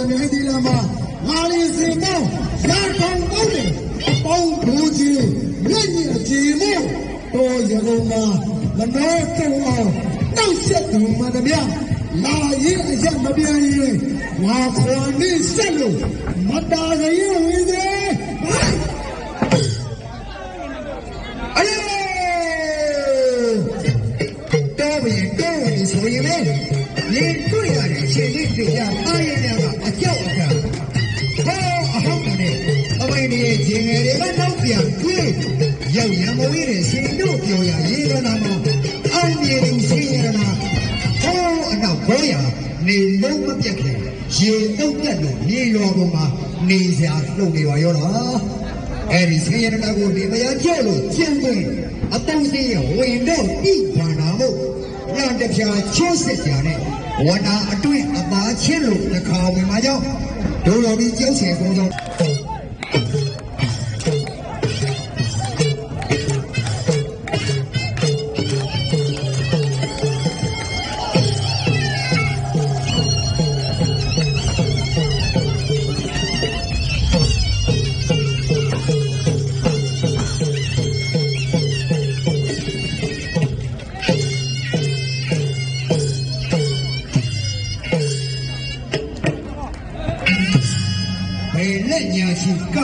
တို့ပြောရမယ်ဒီလာမှာငါလေးစင်မောင်းရာထောင်ပေါင်းတယ်အပေါင်းဘူးကြီးမြင့်မြင့်ကြည်မို့တော်ရကုန်မှာမနှောတုံအောင်နှောက်ဆက်သူမှတည်းလာရင်အရက်မပြန်ရင်ငါခေါ်နေဆက်လို့မတားရင်ဝင်သေးအေးတော်ပြီတော်ပြီဆိုရင်လေ လေတွေ့ရတဲ့အချိန်လေးတွေ့ရအားရတဲ့ကအကြောက်အကဟောအဟောင်းကနေအမိုင်းရဲ့ဂျင်ငယ်တွေကနောက်ပြန်ပြေးရောက်ရမဝေးတဲ့ရှင်တို့ပြောရရေးရနာမှာအောင်မြေလူရှင်ရနာဟောအနောက်ဘောရနေလုံးမပြတ်ခင်ရေတုံးပြတ်လို့မြေရောပေါ်မှာနေစရာလုံနေပါရောတော့အဲ့ဒီဆေးရတနာကိုဒီမယားကြောက်လို့ကျင်းသွင်းအတုံးစင်းဝင်တော့ဤဘာနာမို့ည တပြာချိုးစစ်ကြတဲ့ဝနာအတွင်းအပါချင်းလို့တစ်ခါဝင်มาကြောင်းဒိုတော်ပြီးကြောက်ချင်ကုန်ဆုံး ဘယ်လက်ညာရှိက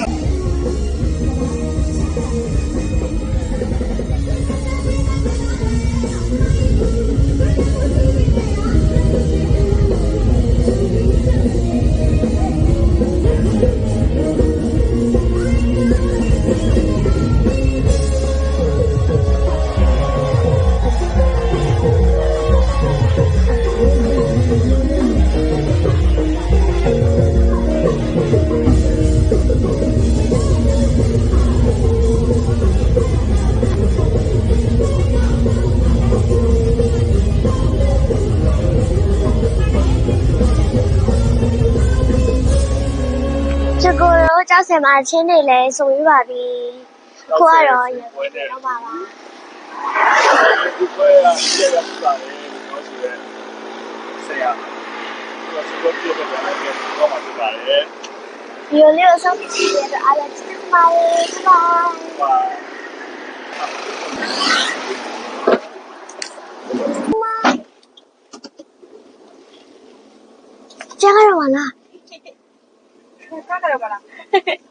င်ပါချင်းတွေလည်းဆိုပြီးပါပြီခုကတော့ရပွဲနဲ့တော့ပါပါဒီပွဲကပြည့်ရပါလေလို့ဆိုရဲဆရာကစကောပြည့်ရပါလေတော့မှပြပါတယ်ဒီလိုအဆုံးဖြတ်ရတဲ့အားလည်းချစ်ပါရဲ့ပါကျားရပါလားကျားရပါလား